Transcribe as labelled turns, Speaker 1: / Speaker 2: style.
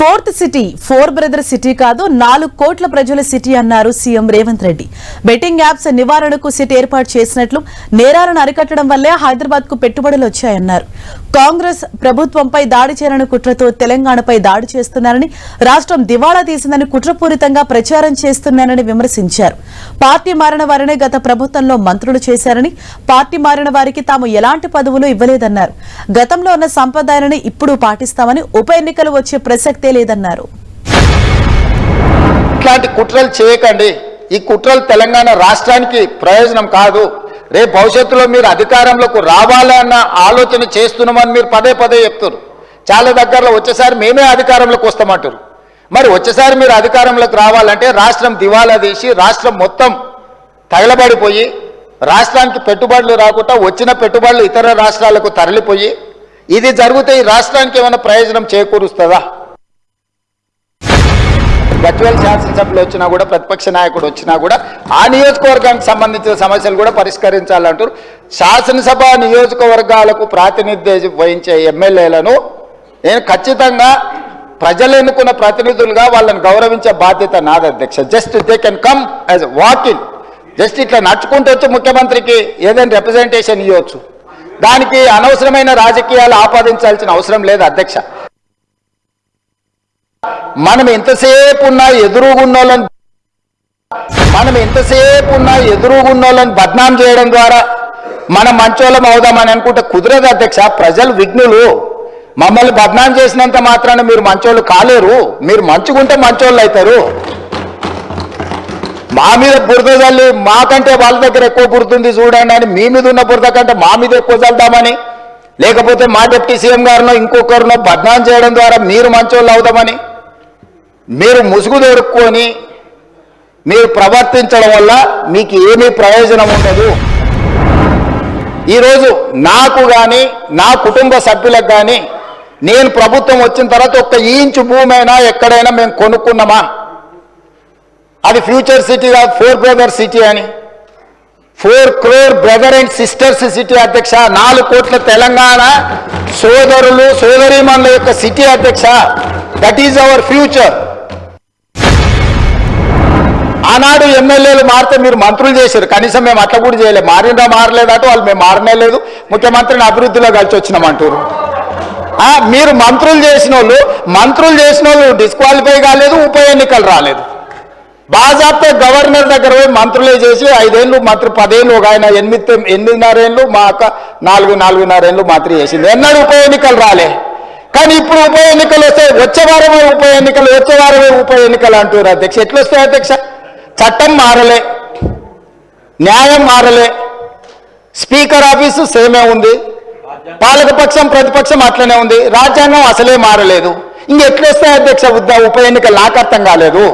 Speaker 1: Fourth city four brother city కాదు నాలుగు కోట్ల ప్రజల సిటీ అన్నారు CM Revanth Reddy. Betting apps నివారణకు సిటీ ఏర్పాటు చేసినట్లు నేరాలను అరికట్టడం వల్లే హైదరాబాద్కు పెట్టుబడులు వచ్చాయన్నారు. కాంగ్రెస్ ప్రభుత్వంపై దాడి చేయాలని కుట్రతో తెలంగాణపై దాడి చేస్తున్నారని రాష్ట్రం దివాళా తీసిందని కుట్రపూరితంగా ప్రచారం చేస్తున్నారని విమర్శించారు. పార్టీ మారిన వారినే గత ప్రభుత్వంలో మంత్రులు చేశారని పార్టీ మారిన వారికి తాము ఎలాంటి పదవులు ఇవ్వలేదన్నారు. గతంలో ఉన్న సంప్రదాయాలను ఇప్పుడు పాటిస్తామని ఉప ఎన్నికలు వచ్చే ప్రసక్తే లేదన్నారు
Speaker 2: ఇట్లాంటి కుట్రలు చేయకండి. ఈ కుట్రలు తెలంగాణ రాష్ట్రానికి ప్రయోజనం కాదు. రేపు భవిష్యత్తులో మీరు అధికారంలోకి రావాలన్న ఆలోచన చేస్తున్నామని మీరు పదే పదే చెప్తారు చాలా దగ్గరలో వచ్చేసారి మేమే అధికారంలోకి వస్తామంటారు. మరి వచ్చేసారి మీరు అధికారంలోకి రావాలంటే రాష్ట్రం దివాలా తీసి రాష్ట్రం మొత్తం తగలబడిపోయి రాష్ట్రానికి పెట్టుబడులు రాకుండా వచ్చిన పెట్టుబడులు ఇతర రాష్ట్రాలకు తరలిపోయి ఇది జరిగితే ఈ రాష్ట్రానికి ఏమైనా ప్రయోజనం చేకూరుస్తుందా? గజ్వేల్ శాసనసభలో వచ్చినా కూడా ప్రతిపక్ష నాయకుడు వచ్చినా కూడా ఆ నియోజకవర్గానికి సంబంధించిన సమస్యలు కూడా పరిష్కరించాలంటారు. శాసనసభ నియోజకవర్గాలకు ప్రాతినిధ్యం వహించే ఎమ్మెల్యేలను నేను ఖచ్చితంగా ప్రజలు ఎన్నుకున్న ప్రతినిధులుగా వాళ్ళని గౌరవించే బాధ్యత నాది అధ్యక్ష. Just they can come as walking just ఇట్లా నడుచుకుంటూ వచ్చి ముఖ్యమంత్రికి ఏదైనా రిప్రజెంటేషన్ ఇవ్వచ్చు. దానికి అనవసరమైన రాజకీయాలు ఆపాదించాల్సిన అవసరం లేదు అధ్యక్ష. మనం ఎంతసేపు ఉన్నా ఎదురుగున్నోళ్ళని మనం ఎంతసేపు ఉన్నా ఎదురుగున్నోళ్ళని బద్నాం చేయడం ద్వారా మనం మంచోళ్ళం అవుదామని అనుకుంటే కుదరదు అధ్యక్ష. ప్రజలు విఘ్నులు. మమ్మల్ని బద్నాం చేసినంత మాత్రాన మీరు మంచోళ్ళు కాలేరు. మీరు మంచుకుంటే మంచోళ్ళు అవుతారు. మా మీద బురద చల్లి మాకంటే వాళ్ళ దగ్గర ఎక్కువ బురద ఉంది చూడండి అని మీ మీద ఉన్న బురద కంటే మా మీద ఎక్కువ చల్దామని లేకపోతే మా డిప్యూటీ సీఎం గారినో ఇంకొకరినో బద్నాం చేయడం ద్వారా మీరు మంచోళ్ళు అవుదామని మీరు ముసుగు దొరుక్కొని మీరు ప్రవర్తించడం వల్ల మీకు ఏమీ ప్రయోజనం ఉండదు. ఈరోజు నాకు కానీ నా కుటుంబ సభ్యులకు కానీ నేను ప్రభుత్వం వచ్చిన తర్వాత ఒక్క ఇంచు భూమి అయినా ఎక్కడైనా మేము కొనుక్కున్నామా? అది ఫ్యూచర్ సిటీ కాదు ఫోర్ బ్రదర్ సిటీ అని. Four crore brother and sisters city అధ్యక్ష నాలుగు కోట్ల తెలంగాణ సోదరులు సోదరీమణుల యొక్క సిటీ అధ్యక్ష. దట్ ఈజ్ అవర్ ఫ్యూచర్ ఆనాడు ఎమ్మెల్యేలు మారితే మీరు మంత్రులు చేశారు. కనీసం మేము అట్లా కూడా చేయలేదు. మారినా మారలేదట వాళ్ళు మేము మారనే లేదు. ముఖ్యమంత్రిని అభివృద్ధిలో కలిసి వచ్చినామంటారు. మీరు మంత్రులు చేసిన వాళ్ళు మంత్రులు చేసిన వాళ్ళు డిస్క్వాలిఫై కాలేదు ఉప ఎన్నికలు రాలేదు. బాజాప్తే గవర్నర్ దగ్గర పోయి మంత్రులే చేసి ఐదేళ్ళు మంత్రి పదేళ్ళు ఒక ఆయన ఎనిమిది ఎనిమిదిన్నరేళ్ళు మా అక్క నాలుగు నాలుగున్నరేళ్ళు మంత్రి చేసింది. ఎన్నడూ ఉప ఎన్నికలు రాలే. కానీ ఇప్పుడు ఉప ఎన్నికలు వస్తే వచ్చే వారమే ఉప ఎన్నికలు వచ్చే వారమే ఉప ఎన్నికలు అంటారు అధ్యక్ష. ఎట్లొస్తాయి అధ్యక్ష? చట్టం మారలే న్యాయం మారలే స్పీకర్ ఆఫీసు సేమే ఉంది పాలకపక్షం ప్రతిపక్షం అట్లనే ఉంది రాజ్యాంగం అసలే మారలేదు. ఇంకెట్లొస్తాయి అధ్యక్ష ఉద్ద ఉప ఎన్నిక నాకు అర్థం కాలేదు.